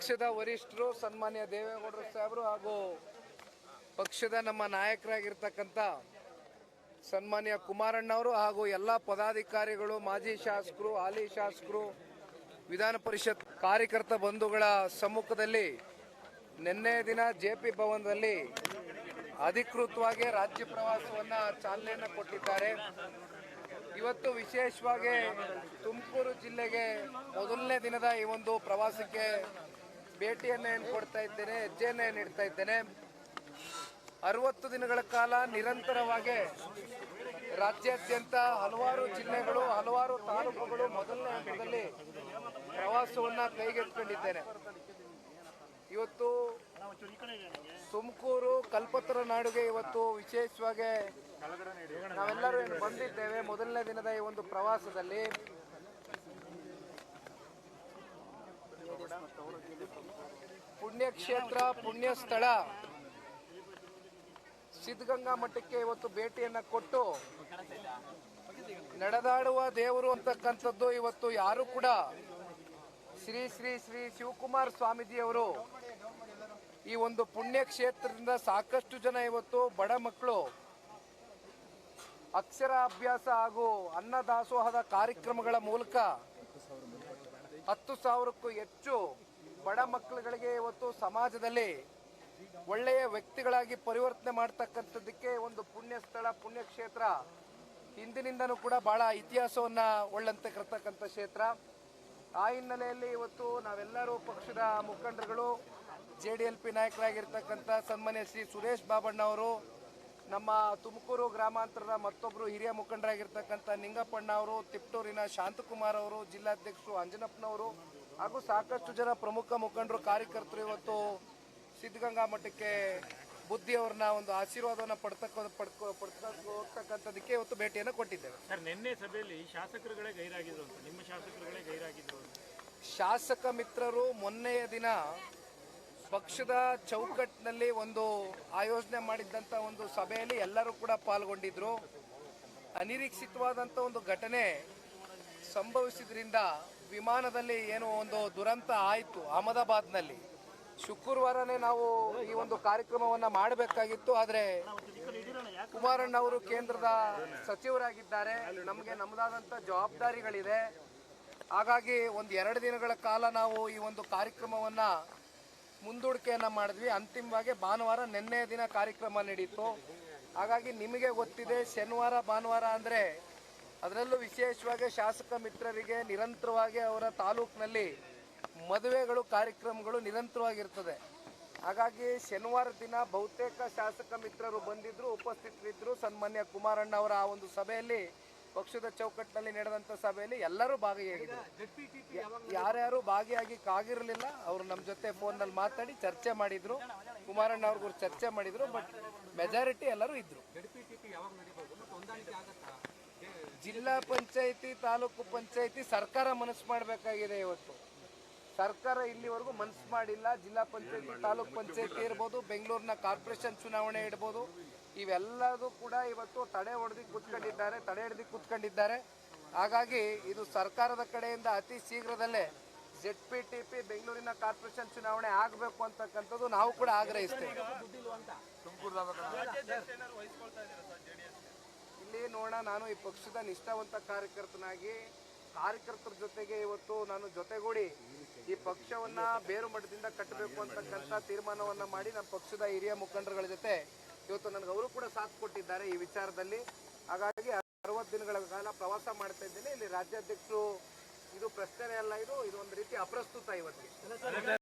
ಪಕ್ಷದ ವರಿಷ್ಠರು, ಸನ್ಮಾನ್ಯ ದೇವೇಗೌಡರು ಸಾಹೇಬರು ಹಾಗೂ ಪಕ್ಷದ ನಮ್ಮ ನಾಯಕರಾಗಿರ್ತಕ್ಕಂಥ ಸನ್ಮಾನ್ಯ ಕುಮಾರಣ್ಣವರು ಹಾಗೂ ಎಲ್ಲ ಪದಾಧಿಕಾರಿಗಳು, ಮಾಜಿ ಶಾಸಕರು, ಹಾಲಿ ಶಾಸಕರು, ವಿಧಾನ ಪರಿಷತ್ ಕಾರ್ಯಕರ್ತ ಬಂಧುಗಳ ಸಮ್ಮುಖದಲ್ಲಿ ನಿನ್ನೆ ದಿನ ಜೆ ಪಿ ಭವನದಲ್ಲಿ ಅಧಿಕೃತವಾಗಿ ರಾಜ್ಯ ಪ್ರವಾಸವನ್ನು ಚಾಲನೆಯನ್ನು ಕೊಟ್ಟಿದ್ದಾರೆ. ಇವತ್ತು ವಿಶೇಷವಾಗಿ ತುಮಕೂರು ಜಿಲ್ಲೆಗೆ ಮೊದಲನೇ ದಿನದ ಈ ಒಂದು ಪ್ರವಾಸಕ್ಕೆ ಭೇಟಿಯನ್ನು ಏನು ಕೊಡ್ತಾ ಇದ್ದೇನೆ, ಹೆಜ್ಜೆಯನ್ನು ಏನು ಇಡ್ತಾ ಇದ್ದೇನೆ, ಅರವತ್ತು ದಿನಗಳ ಕಾಲ ನಿರಂತರವಾಗಿ ರಾಜ್ಯಾದ್ಯಂತ ಹಲವಾರು ಜಿಲ್ಲೆಗಳು, ಹಲವಾರು ತಾಲೂಕುಗಳು ಮೊದಲನೇ ಹಂತದಲ್ಲಿ ಪ್ರವಾಸವನ್ನ ಕೈಗೆತ್ತಿಕೊಂಡಿದ್ದೇನೆ. ಇವತ್ತು ತುಮಕೂರು, ಕಲ್ಪತರ ನಾಡುಗೆ ಇವತ್ತು ವಿಶೇಷವಾಗಿ ನಾವೆಲ್ಲರೂ ಬಂದಿದ್ದೇವೆ ಮೊದಲನೇ ದಿನದ ಈ ಒಂದು ಪ್ರವಾಸದಲ್ಲಿ. ಪುಣ್ಯಕ್ಷೇತ್ರ ಪುಣ್ಯ ಸ್ಥಳ ಸಿದ್ಧಗಂಗಾ ಮಠಕ್ಕೆ ಇವತ್ತು ಭೇಟಿಯನ್ನ ಕೊಟ್ಟು ನಡೆದಾಡುವ ದೇವರು ಅಂತಕ್ಕಂಥದ್ದು ಇವತ್ತು ಯಾರು ಕೂಡ ಶ್ರೀ ಶ್ರೀ ಶ್ರೀ ಶಿವಕುಮಾರ್ ಸ್ವಾಮೀಜಿಯವರು ಈ ಒಂದು ಪುಣ್ಯ ಕ್ಷೇತ್ರದಿಂದ ಸಾಕಷ್ಟು ಜನ ಇವತ್ತು ಬಡ ಮಕ್ಕಳು ಅಕ್ಷರ ಅಭ್ಯಾಸ ಹಾಗೂ ಅನ್ನದಾಸೋಹದ ಕಾರ್ಯಕ್ರಮಗಳ ಮೂಲಕ ಹತ್ತು ಸಾವಿರಕ್ಕೂ ಹೆಚ್ಚು ಬಡ ಮಕ್ಕಳುಗಳಿಗೆ ಇವತ್ತು ಸಮಾಜದಲ್ಲಿ ಒಳ್ಳೆಯ ವ್ಯಕ್ತಿಗಳಾಗಿ ಪರಿವರ್ತನೆ ಮಾಡ್ತಕ್ಕಂಥದ್ದಕ್ಕೆ ಒಂದು ಪುಣ್ಯ ಸ್ಥಳ ಪುಣ್ಯಕ್ಷೇತ್ರ ಹಿಂದಿನಿಂದನೂ ಕೂಡ ಬಹಳ ಇತಿಹಾಸವನ್ನ ಕರ್ತಕ್ಕಂಥ ಕ್ಷೇತ್ರ. ಆ ಹಿನ್ನೆಲೆಯಲ್ಲಿ ಇವತ್ತು ನಾವೆಲ್ಲರೂ ಪಕ್ಷದ ಮುಖಂಡರುಗಳು ಜೆ ಡಿ ಎಲ್ ಪಿ ನಾಯಕರಾಗಿರ್ತಕ್ಕಂಥ ಸನ್ಮಾನ್ಯ ಶ್ರೀ ಸುರೇಶ್ ಬಾಬಣ್ಣ ಅವರು ನಮ್ಮ ತುಮಕೂರು ಗ್ರಾಮಾಂತರದ ಮತ್ತೊಬ್ಬರು ಹಿರಿಯ ಮುಖಂಡರಾಗಿರ್ತಕ್ಕಂಥ ನಿಂಗಪ್ಪಣ್ಣ ಅವರು ತಿಪ್ಟೂರಿನ ಶಾಂತಕುಮಾರ್ ಅವರು ಜಿಲ್ಲಾಧ್ಯಕ್ಷರು ಅಂಜನಪ್ಪನವರು ಹಾಗೂ ಸಾಕಷ್ಟು ಜನ ಪ್ರಮುಖ ಮುಖಂಡರು ಕಾರ್ಯಕರ್ತರು ಇವತ್ತು ಸಿದ್ಧಗಂಗಾ ಮಠಕ್ಕೆ ಬುದ್ಧಿಯವ್ರನ್ನ ಒಂದು ಆಶೀರ್ವಾದವನ್ನು ಪಡ್ತಕ್ಕ ಪಡ್ಕೊ ಪಡ್ತಕ್ಕಂಥದ್ದಕ್ಕೆ ಇವತ್ತು ಭೇಟಿಯನ್ನು ಕೊಟ್ಟಿದ್ದೇವೆ. ಸರ್ ನಿನ್ನೆ ಸಭೆಯಲ್ಲಿ ಶಾಸಕರುಗಳೇ ಗೈರಾಗಿದ್ರು ನಿಮ್ಮ ಶಾಸಕರುಗಳೇ ಗೈರಾಗಿದ್ರು ಶಾಸಕ ಮಿತ್ರರು ಮೊನ್ನೆಯ ದಿನ ಪಕ್ಷದ ಚೌಕಟ್ಟಿನಲ್ಲಿ ಒಂದು ಆಯೋಜನೆ ಮಾಡಿದ್ದಂಥ ಒಂದು ಸಭೆಯಲ್ಲಿ ಎಲ್ಲರೂ ಕೂಡ ಪಾಲ್ಗೊಂಡಿದ್ರು. ಅನಿರೀಕ್ಷಿತವಾದಂಥ ಒಂದು ಘಟನೆ ಸಂಭವಿಸಿದ್ರಿಂದ ವಿಮಾನದಲ್ಲಿ ಏನು ಒಂದು ದುರಂತ ಆಯಿತು ಅಹಮದಾಬಾದ್ನಲ್ಲಿ. ಶುಕ್ರವಾರನೇ ನಾವು ಈ ಒಂದು ಕಾರ್ಯಕ್ರಮವನ್ನು ಮಾಡಬೇಕಾಗಿತ್ತು, ಆದರೆ ಕುಮಾರಣ್ಣ ಅವರು ಕೇಂದ್ರದ ಸಚಿವರಾಗಿದ್ದಾರೆ. ನಮಗೆ ನಮ್ಮದಾದಂಥ ಜವಾಬ್ದಾರಿಗಳಿದೆ. ಹಾಗಾಗಿ ಒಂದು ಎರಡು ದಿನಗಳ ಕಾಲ ನಾವು ಈ ಒಂದು ಕಾರ್ಯಕ್ರಮವನ್ನು ಮುಂದೂಡಿಕೆಯನ್ನು ಮಾಡಿದ್ವಿ. ಅಂತಿಮವಾಗಿ ಭಾನುವಾರ ನಿನ್ನೆ ದಿನ ಕಾರ್ಯಕ್ರಮ ನಡೀತು. ಹಾಗಾಗಿ ನಿಮಗೆ ಗೊತ್ತಿದೆ, ಶನಿವಾರ, ಭಾನುವಾರ ಅಂದರೆ ಅದರಲ್ಲೂ ವಿಶೇಷವಾಗಿ ಶಾಸಕ ಮಿತ್ರರಿಗೆ ನಿರಂತರವಾಗಿ ಅವರ ತಾಲೂಕಿನಲ್ಲಿ ಮದುವೆಗಳು, ಕಾರ್ಯಕ್ರಮಗಳು ನಿರಂತರವಾಗಿರ್ತದೆ. ಹಾಗಾಗಿ ಶನಿವಾರ ದಿನ ಬಹುತೇಕ ಶಾಸಕ ಮಿತ್ರರು ಬಂದಿದ್ರು ಉಪಸ್ಥಿತರಿದ್ದರು ಸನ್ಮಾನ್ಯ ಕುಮಾರಣ್ಣ ಅವರ ಆ ಒಂದು ಸಭೆಯಲ್ಲಿ ಪಕ್ಷದ ಚೌಕಟ್ಟಿನಲ್ಲಿ ನಡೆದಂಥ ಸಭೆಯಲ್ಲಿ ಎಲ್ಲರೂ ಭಾಗಿಯಾಗಿದ್ದರು. ಯಾರ್ಯಾರು ಭಾಗಿಯಾಗಿ ಕಾಗಿರಲಿಲ್ಲ ಅವರು ನಮ್ಮ ಜೊತೆ ಫೋನ್ನಲ್ಲಿ ಮಾತಾಡಿ ಚರ್ಚೆ ಮಾಡಿದ್ರು. ಕುಮಾರಣ್ಣ ಅವ್ರಿಗೂ ಚರ್ಚೆ ಮಾಡಿದ್ರು ಬಟ್ ಮೆಜಾರಿಟಿ ಎಲ್ಲರೂ ಇದ್ರು. ಜಿಲ್ಲಾ ಪಂಚಾಯಿತಿ ತಾಲೂಕು ಪಂಚಾಯಿತಿ ಸರ್ಕಾರ ಮನಸ್ಸು ಮಾಡಬೇಕಾಗಿದೆ ಇವತ್ತು. ಸರ್ಕಾರ ಇಲ್ಲಿವರೆಗೂ ಮನಸ್ಸು ಮಾಡಿಲ್ಲ. ಜಿಲ್ಲಾ ಪಂಚಾಯತಿ ತಾಲೂಕ್ ಪಂಚಾಯತಿ ಇರ್ಬೋದು ಬೆಂಗಳೂರಿನ ಕಾರ್ಪೊರೇಷನ್ ಚುನಾವಣೆ ಇಡ್ಬೋದು. ಇವೆಲ್ಲದೂ ಕೂಡ ಇವತ್ತು ತಡೆ ಹೊಡೆದಿ ಕೂತ್ಕೊಂಡಿದ್ದಾರೆ, ತಡೆ ಹಿಡಿದು ಕೂತ್ಕೊಂಡಿದ್ದಾರೆ. ಹಾಗಾಗಿ ಇದು ಸರ್ಕಾರದ ಕಡೆಯಿಂದ ಅತಿ ಶೀಘ್ರದಲ್ಲೇ ಜೆಡ್ ಪಿ ಟಿ ಪಿ ಬೆಂಗಳೂರಿನ ಕಾರ್ಪೊರೇಷನ್ ಚುನಾವಣೆ ಆಗಬೇಕು ಅಂತಕ್ಕಂಥದ್ದು ನಾವು ಕೂಡ ಆಗ್ರಹಿಸ್ತೇವೆ. ಇಲ್ಲಿ ನೋಡೋಣ, ನಾನು ಈ ಪಕ್ಷದ ನಿಷ್ಠಾವಂತ ಕಾರ್ಯಕರ್ತನಾಗಿ, ಕಾರ್ಯಕರ್ತರ ಜೊತೆಗೆ ಇವತ್ತು ನಾನು ಜೊತೆಗೂಡಿ ಈ ಪಕ್ಷವನ್ನ ಬೇರು ಮಠದಿಂದ ಕಟ್ಟಬೇಕು ಅಂತಕ್ಕಂಥ ತೀರ್ಮಾನವನ್ನ ಮಾಡಿ ನಮ್ಮ ಪಕ್ಷದ ಹಿರಿಯ ಮುಖಂಡರುಗಳ ಜೊತೆ ಇವತ್ತು ನನಗೆ ಅವರು ಕೂಡ ಸಾಥ್ ಕೊಟ್ಟಿದ್ದಾರೆ ಈ ವಿಚಾರದಲ್ಲಿ. ಹಾಗಾಗಿ ಅರವತ್ತು ದಿನಗಳ ಕಾಲ ಪ್ರವಾಸ ಮಾಡ್ತಾ ಇದ್ದೇನೆ. ಇಲ್ಲಿ ರಾಜ್ಯಾಧ್ಯಕ್ಷರು, ಇದು ಪ್ರಶ್ನೆ ಅಲ್ಲ ಇದು ಇದು ಒಂದು ರೀತಿ ಅಪ್ರಸ್ತುತ ಇವತ್ತಿಗೆ